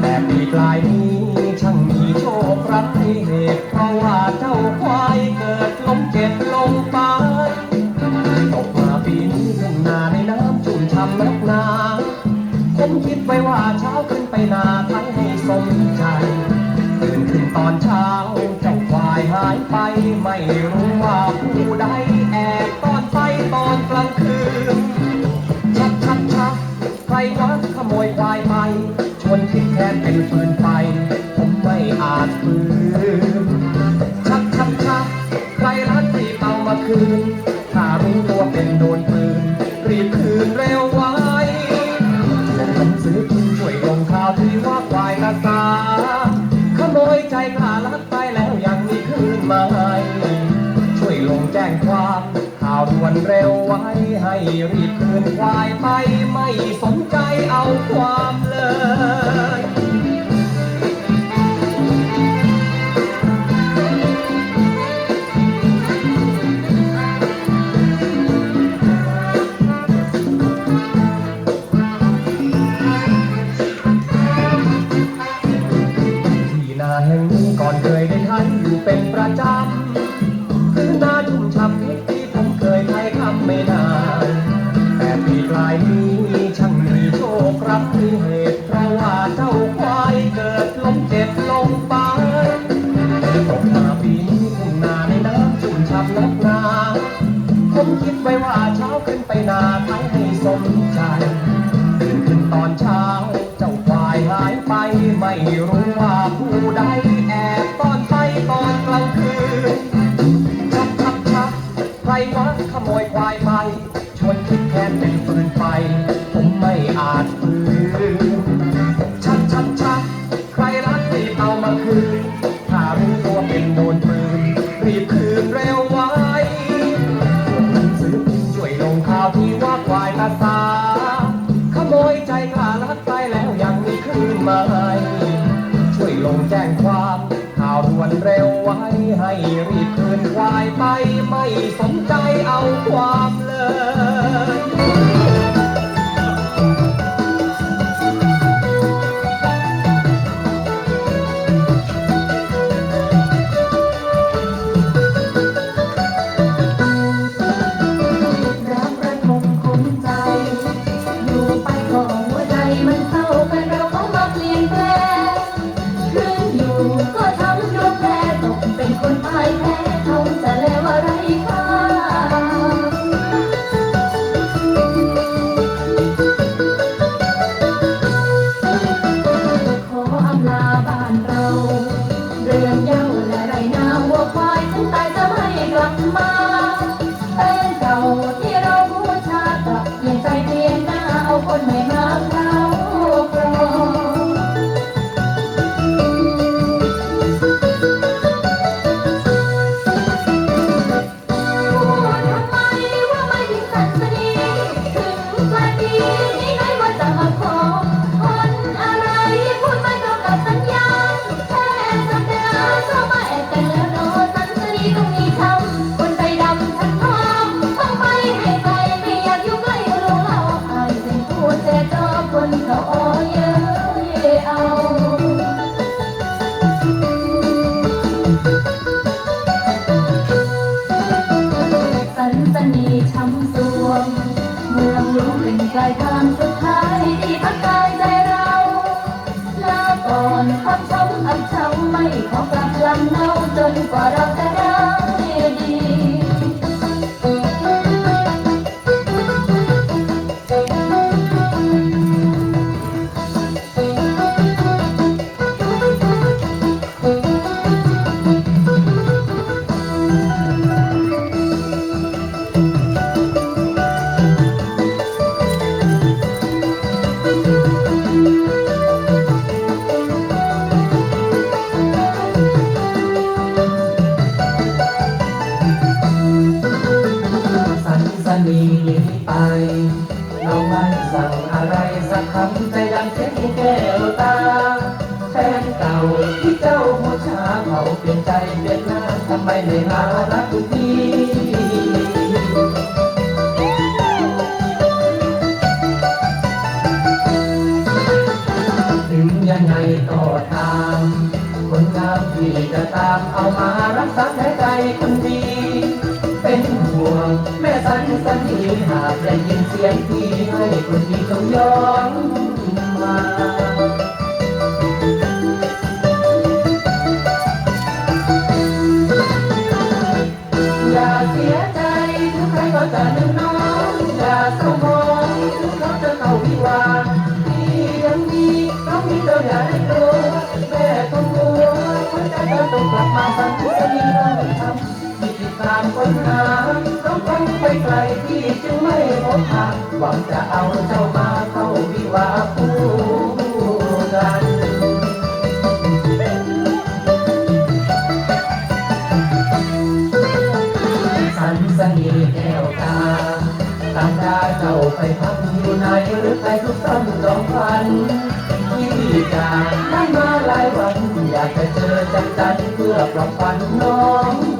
แต่ปีกลายนี้ช่างมีโชคร้ายเหตุเพราะว่าเจ้าควายเกิดล้มเจ็บลงไปตกมาปีนี้ลงนาในน้ำจุ่มช้ำนักหนาผมคิดไว้ว่าเช้าขึ้นไปนาทั้งให้สมใจตื่นขึ้นตอนเช้าเจ้าควายหายไปไม่รู้ว่าผู้ใด แค่เป็นฟืนไฟ ผมไม่อาจฝืนชักชักชักใครรักสีเตามาคืน ถ้ารู้ตัวเป็นโดนปืน รีบคืนเร็วไว้หนังสือพิมพ์ช่วยลงข่าวที่ว่าควายกระตาขโมยใจข้ารักไปแล้วยังมีคืนมาให้ช่วยลงแจ้งความข่าวด่วนเร็วไวให้รีบคืนควายไปไม่สนใจเอาความเลย คืนมาให้ช่วยลงแจ้งความข่าวด่วนเร็วไว้ให้รีบคืนควายไปไม่สนใจเอาความเลย ไ baile para tu ถึงยังไงก็ตาม คนงามที่จะตามเอามารักษาแท้ใจคนดี เป็นห่วงแม่สันสันนีหากได้ยินเสียงที่ให้คนดีต้องย้อนมา มภาหวังจะเอาเจ้ามาเข้าวิวาคู่กันสันสนีแก้วตาตามาเจ้าไปพักอยู่ไหนหรือไปทุกซ้ำสอกฟันที่กากได้มาหลายวัน อยากจะเจอจังจันเพื่อปลอบฟันน้อง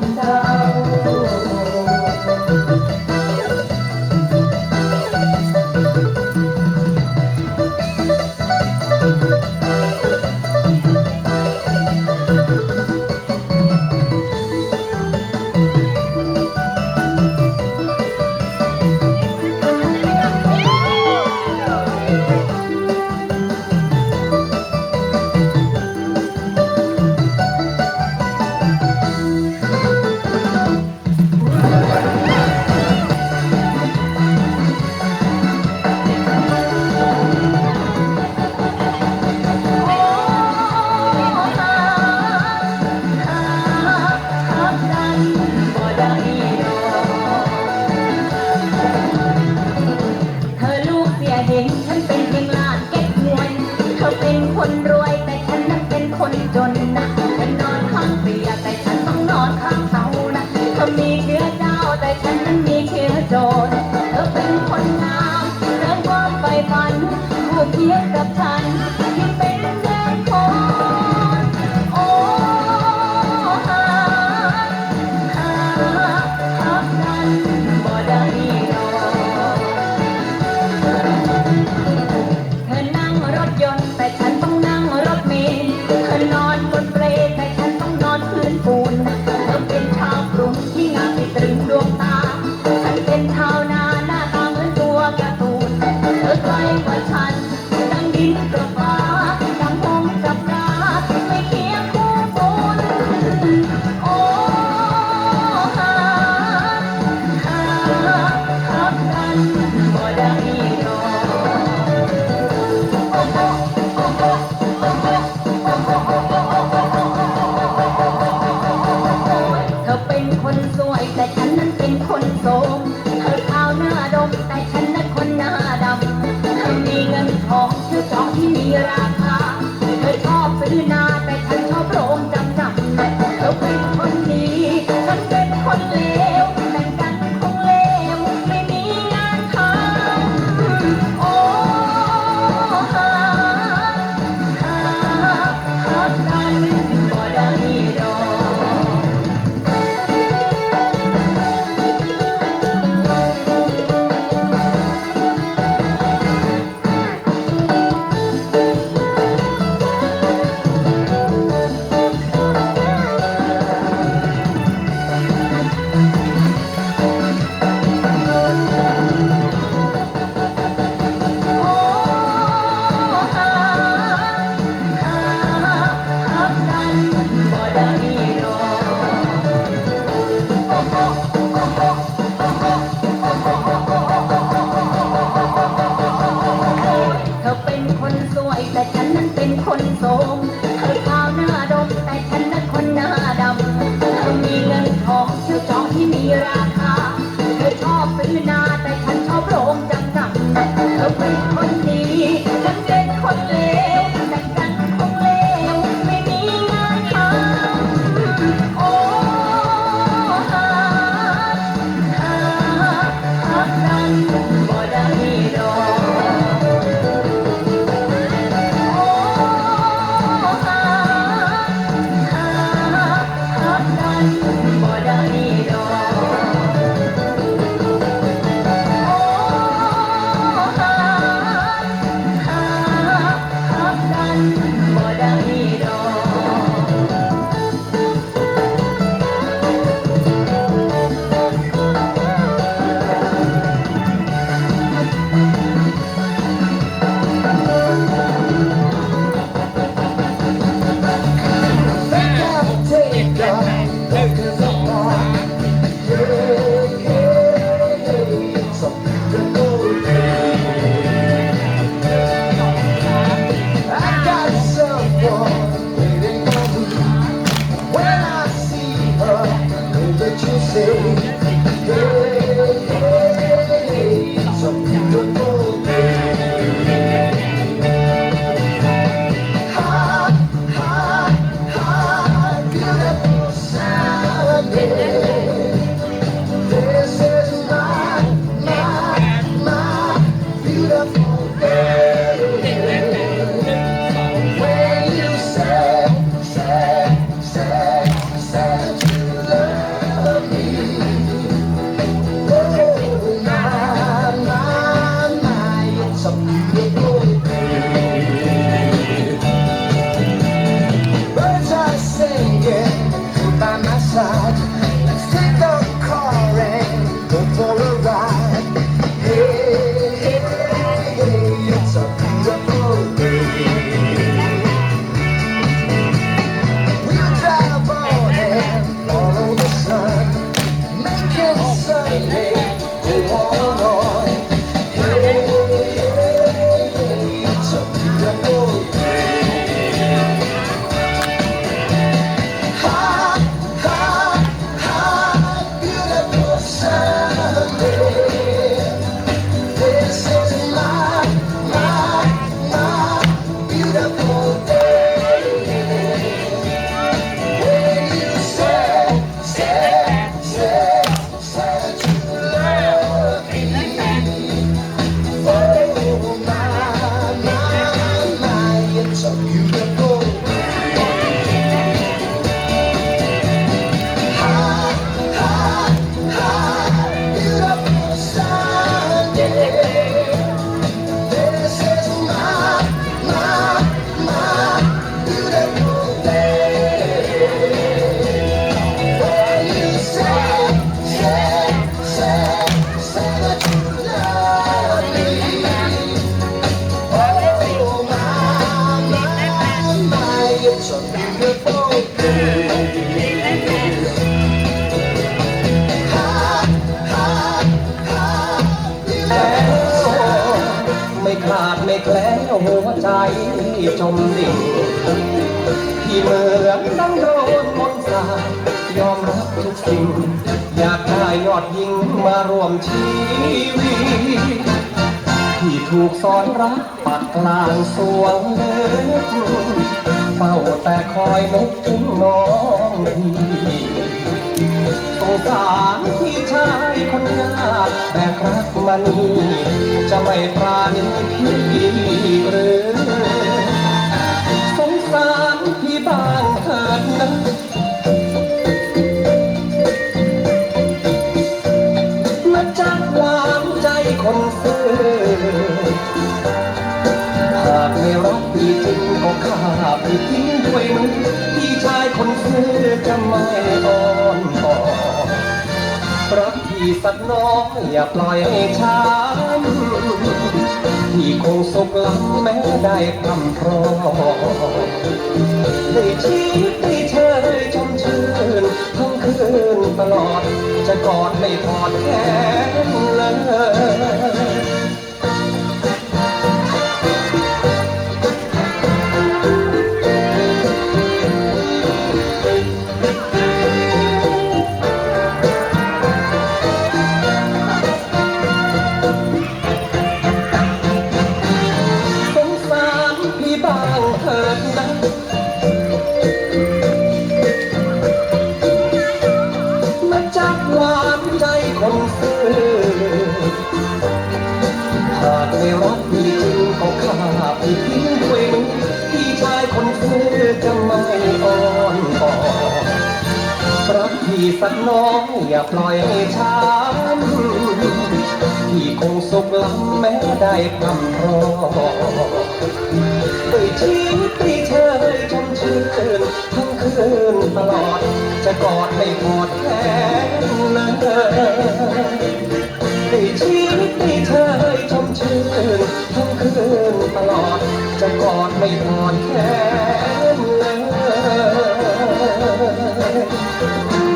Amén. ไม่ขาดไม่แคล้วหัวใจจมดิ่งที่เหมือนดังโดนมนสายอมรับทุกสิ่ง อยากได้ยอดยิงมาร่วมชีวิตที่ถูกสอนรักปักกลางสวงเลิก เฝ้าแต่คอยนึกถึงน้องดีสงสารพี่ชายคนยากแต่รักมันจะไม่ปราณีพี่หรือสงสารพี่บ้างเถิดนะ จะไม่อ่อนอ่อนรักพี่สักน้อยอย่าปล่อยให้ช้ำพี่คงสุขล้ำแม้ได้คำพรได้ชีวิตได้เชยชมชื่นทั้งคืนตลอดจะกอดไม่ทอดแขนเลย ได้คำรอเอ่ชีวิตที่เชยชมชื่นทั้งคืนตลอด จะกอดให้หมดแขนนั้นเอ่ยชีวิตที่เชยชมชื่นทั้งคืนตลอด จะกอดไม่หมดแขนนั้นเอย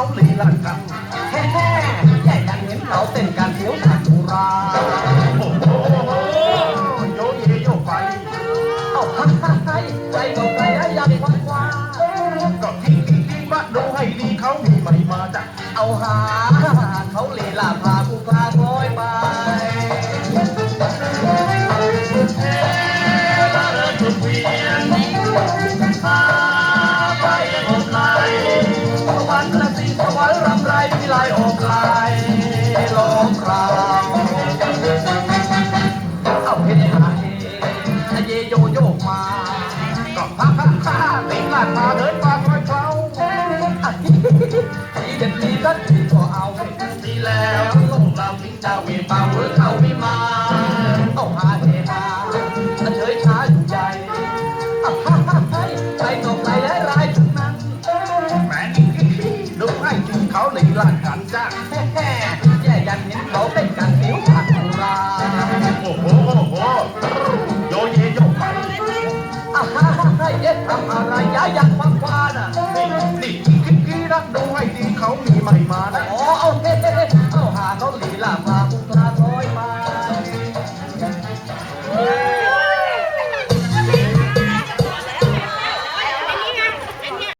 เขาลีลากันใท่ ที่ขอเอาให้ทันทีแล้วลงเราทิ้งเจ้าเวป่าเวอร์เข้าวิมา